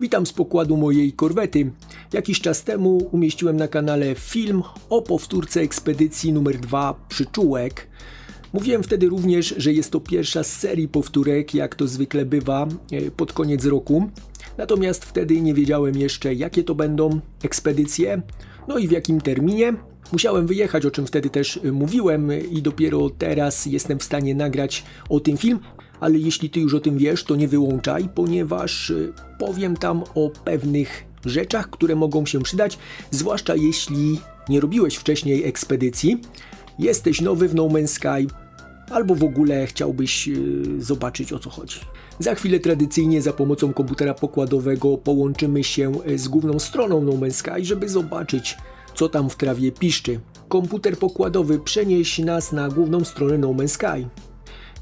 Witam z pokładu mojej korwety. Jakiś czas temu umieściłem na kanale film o powtórce ekspedycji numer 2 Przyczółek. Mówiłem wtedy również, że jest to pierwsza z serii powtórek, jak to zwykle bywa e, pod koniec roku. Natomiast wtedy nie wiedziałem jeszcze, jakie to będą ekspedycje, no i w jakim terminie. Musiałem wyjechać, o czym wtedy też e, mówiłem, i dopiero teraz jestem w stanie nagrać o tym film. Ale jeśli ty już o tym wiesz, to nie wyłączaj, ponieważ e, powiem tam o pewnych rzeczach, które mogą się przydać, zwłaszcza jeśli nie robiłeś wcześniej ekspedycji, jesteś nowy w No Man's Sky, albo w ogóle chciałbyś yy, zobaczyć o co chodzi. Za chwilę tradycyjnie za pomocą komputera pokładowego połączymy się e, z główną stroną No Man's Sky, żeby zobaczyć co tam w trawie piszczy. Komputer pokładowy przenieś nas na główną stronę No Man's Sky.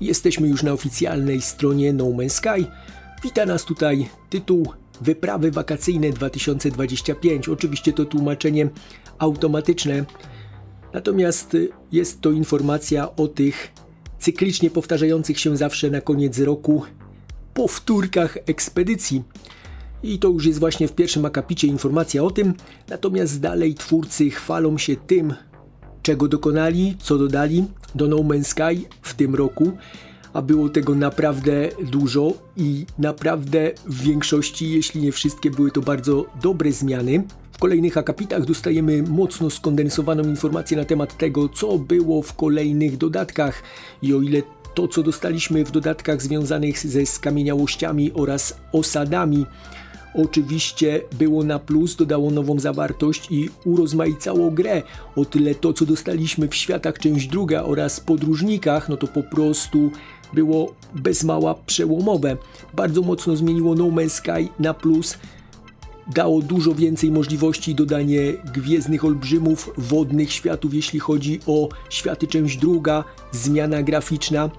Jesteśmy już na oficjalnej stronie No Man's Sky. Wita nas tutaj tytuł Wyprawy wakacyjne 2025. Oczywiście to tłumaczenie automatyczne. Natomiast jest to informacja o tych cyklicznie powtarzających się zawsze na koniec roku powtórkach ekspedycji. I to już jest właśnie w pierwszym akapicie informacja o tym, natomiast dalej twórcy chwalą się tym, czego dokonali, co dodali do No Man's Sky w tym roku, a było tego naprawdę dużo i naprawdę w większości, jeśli nie wszystkie, były to bardzo dobre zmiany. W kolejnych akapitach dostajemy mocno skondensowaną informację na temat tego, co było w kolejnych dodatkach i o ile to, co dostaliśmy w dodatkach związanych ze skamieniałościami oraz osadami, oczywiście było na plus, dodało nową zawartość i urozmaicało grę. O tyle to, co dostaliśmy w światach część druga oraz podróżnikach, no to po prostu było bez mała przełomowe. Bardzo mocno zmieniło No Man's Sky na plus. Dało dużo więcej możliwości dodanie gwiezdnych olbrzymów, wodnych światów, jeśli chodzi o światy część druga, zmiana graficzna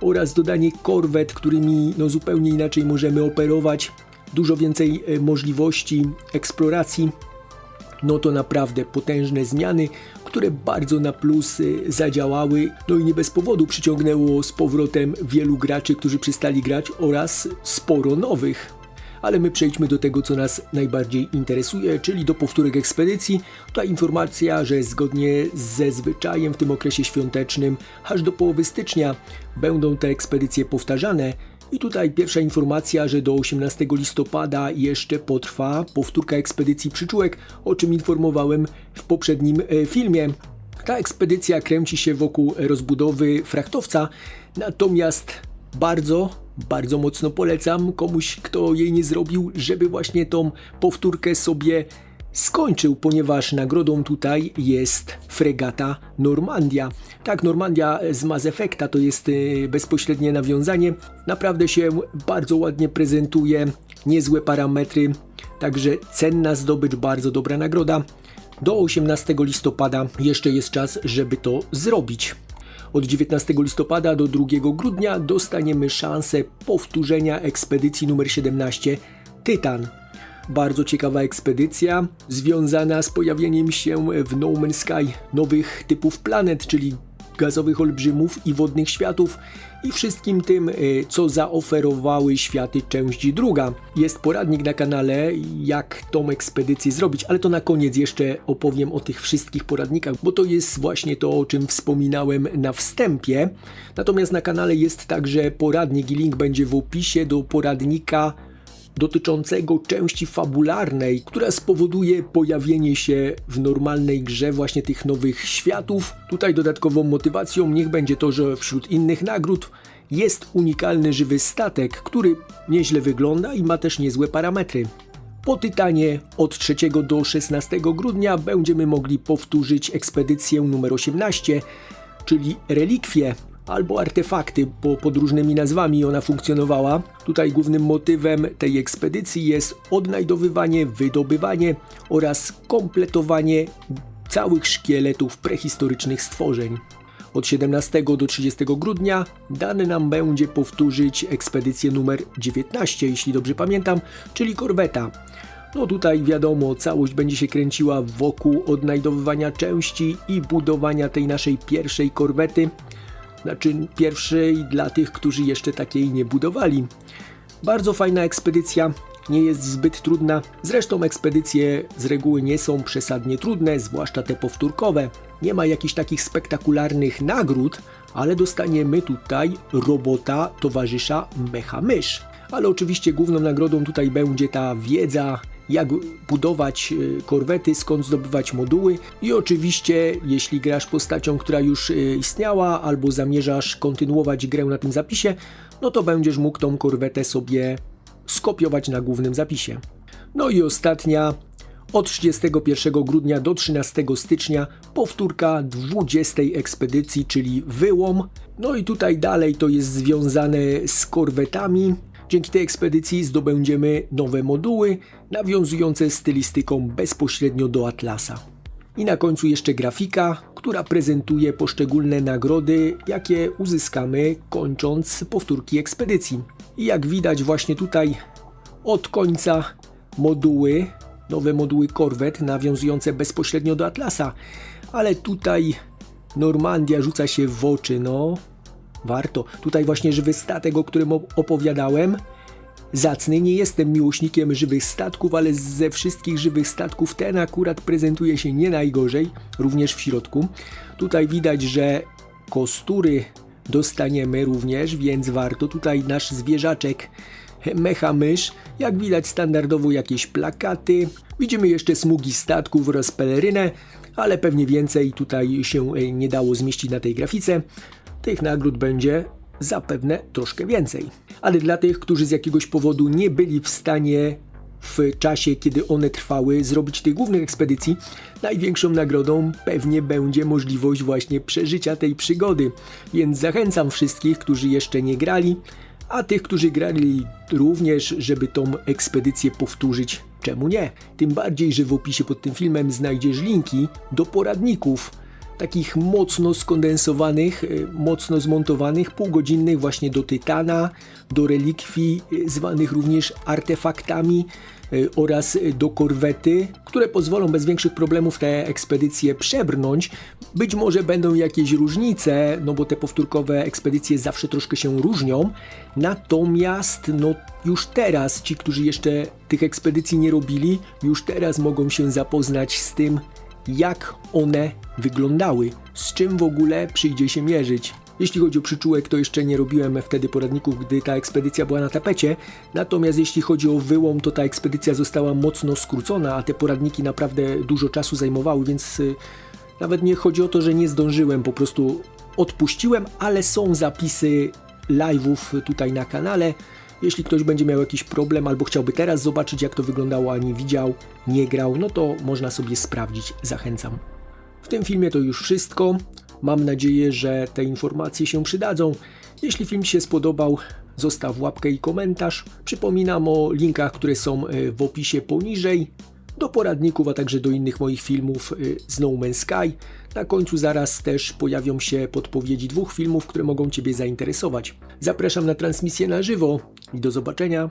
oraz dodanie korwet, którymi no, zupełnie inaczej możemy operować dużo więcej e, możliwości eksploracji. No to naprawdę potężne zmiany, które bardzo na plus e, zadziałały. No i nie bez powodu przyciągnęło z powrotem wielu graczy, którzy przestali grać oraz sporo nowych. Ale my przejdźmy do tego, co nas najbardziej interesuje, czyli do powtórek ekspedycji. Ta informacja, że zgodnie ze zwyczajem w tym okresie świątecznym, aż do połowy stycznia będą te ekspedycje powtarzane. I tutaj pierwsza informacja, że do 18 listopada jeszcze potrwa powtórka ekspedycji przyczółek, o czym informowałem w poprzednim e, filmie. Ta ekspedycja kręci się wokół rozbudowy frachtowca, natomiast bardzo, bardzo mocno polecam komuś, kto jej nie zrobił, żeby właśnie tą powtórkę sobie skończył, ponieważ nagrodą tutaj jest fregata Normandia. Tak, Normandia z Mass Effecta to jest y, bezpośrednie nawiązanie. Naprawdę się bardzo ładnie prezentuje, niezłe parametry, także cenna zdobycz, bardzo dobra nagroda. Do 18 listopada jeszcze jest czas, żeby to zrobić. Od 19 listopada do 2 grudnia dostaniemy szansę powtórzenia ekspedycji numer 17 Tytan. Bardzo ciekawa ekspedycja, związana z pojawieniem się w No Man's Sky nowych typów planet, czyli gazowych olbrzymów i wodnych światów i wszystkim tym, e, co zaoferowały światy część druga. Jest poradnik na kanale, jak tą ekspedycję zrobić, ale to na koniec jeszcze opowiem o tych wszystkich poradnikach, bo to jest właśnie to, o czym wspominałem na wstępie. Natomiast na kanale jest także poradnik i link będzie w opisie do poradnika dotyczącego części fabularnej, która spowoduje pojawienie się w normalnej grze właśnie tych nowych światów. Tutaj dodatkową motywacją niech będzie to, że wśród innych nagród jest unikalny żywy statek, który nieźle wygląda i ma też niezłe parametry. Po Tytanie od 3 do 16 grudnia będziemy mogli powtórzyć ekspedycję numer 18, czyli relikwie, albo artefakty, bo pod różnymi nazwami ona funkcjonowała. Tutaj głównym motywem tej ekspedycji jest odnajdowywanie, wydobywanie oraz kompletowanie całych szkieletów prehistorycznych stworzeń. Od 17 do 30 grudnia dane nam będzie powtórzyć ekspedycję numer 19, jeśli dobrze pamiętam, czyli korweta. No tutaj wiadomo, całość będzie się kręciła wokół odnajdowywania części i budowania tej naszej pierwszej korwety, znaczy pierwszej dla tych, którzy jeszcze takiej nie budowali. Bardzo fajna ekspedycja, nie jest zbyt trudna. Zresztą ekspedycje z reguły nie są przesadnie trudne, zwłaszcza te powtórkowe. Nie ma jakichś takich spektakularnych nagród, ale dostaniemy tutaj robota towarzysza Mecha Mysz. Ale oczywiście główną nagrodą tutaj będzie ta wiedza, jak budować y, korwety, skąd zdobywać moduły i oczywiście jeśli grasz postacią, która już y, istniała albo zamierzasz kontynuować grę na tym zapisie, no to będziesz mógł tą korwetę sobie skopiować na głównym zapisie. No i ostatnia od 31 grudnia do 13 stycznia powtórka 20 ekspedycji, czyli wyłom. No i tutaj dalej to jest związane z korwetami. Dzięki tej ekspedycji zdobędziemy nowe moduły nawiązujące stylistyką bezpośrednio do Atlasa. I na końcu jeszcze grafika, która prezentuje poszczególne nagrody, jakie uzyskamy kończąc powtórki ekspedycji. I jak widać właśnie tutaj od końca moduły, nowe moduły korwet nawiązujące bezpośrednio do Atlasa. Ale tutaj Normandia rzuca się w oczy, no warto. Tutaj właśnie żywy statek, o którym op- opowiadałem. Zacny, nie jestem miłośnikiem żywych statków, ale ze wszystkich żywych statków ten akurat prezentuje się nie najgorzej, również w środku. Tutaj widać, że kostury dostaniemy również, więc warto. Tutaj nasz zwierzaczek mecha mysz. Jak widać standardowo jakieś plakaty. Widzimy jeszcze smugi statków oraz pelerynę, ale pewnie więcej tutaj się e, nie dało zmieścić na tej grafice. Tych nagród będzie zapewne troszkę więcej. Ale dla tych, którzy z jakiegoś powodu nie byli w stanie w czasie, kiedy one trwały, zrobić tych głównych ekspedycji, największą nagrodą pewnie będzie możliwość właśnie przeżycia tej przygody. Więc zachęcam wszystkich, którzy jeszcze nie grali, a tych, którzy grali również, żeby tą ekspedycję powtórzyć. Czemu nie? Tym bardziej, że w opisie pod tym filmem znajdziesz linki do poradników takich mocno skondensowanych, y, mocno zmontowanych, półgodzinnych właśnie do Tytana, do relikwii y, zwanych również artefaktami y, oraz do korwety, które pozwolą bez większych problemów te ekspedycje przebrnąć. Być może będą jakieś różnice, no bo te powtórkowe ekspedycje zawsze troszkę się różnią. Natomiast no już teraz ci, którzy jeszcze tych ekspedycji nie robili, już teraz mogą się zapoznać z tym, jak one wyglądały, z czym w ogóle przyjdzie się mierzyć. Jeśli chodzi o przyczółek, to jeszcze nie robiłem wtedy poradników, gdy ta ekspedycja była na tapecie. Natomiast jeśli chodzi o wyłom, to ta ekspedycja została mocno skrócona, a te poradniki naprawdę dużo czasu zajmowały, więc y, nawet nie chodzi o to, że nie zdążyłem, po prostu odpuściłem, ale są zapisy live'ów tutaj na kanale. Jeśli ktoś będzie miał jakiś problem albo chciałby teraz zobaczyć, jak to wyglądało, a nie widział, nie grał, no to można sobie sprawdzić. Zachęcam. W tym filmie to już wszystko. Mam nadzieję, że te informacje się przydadzą. Jeśli film się spodobał, zostaw łapkę i komentarz. Przypominam o linkach, które są y, w opisie poniżej, do poradników, a także do innych moich filmów y, z No Man's Sky. Na końcu zaraz też pojawią się podpowiedzi dwóch filmów, które mogą Ciebie zainteresować. Zapraszam na transmisję na żywo i do zobaczenia.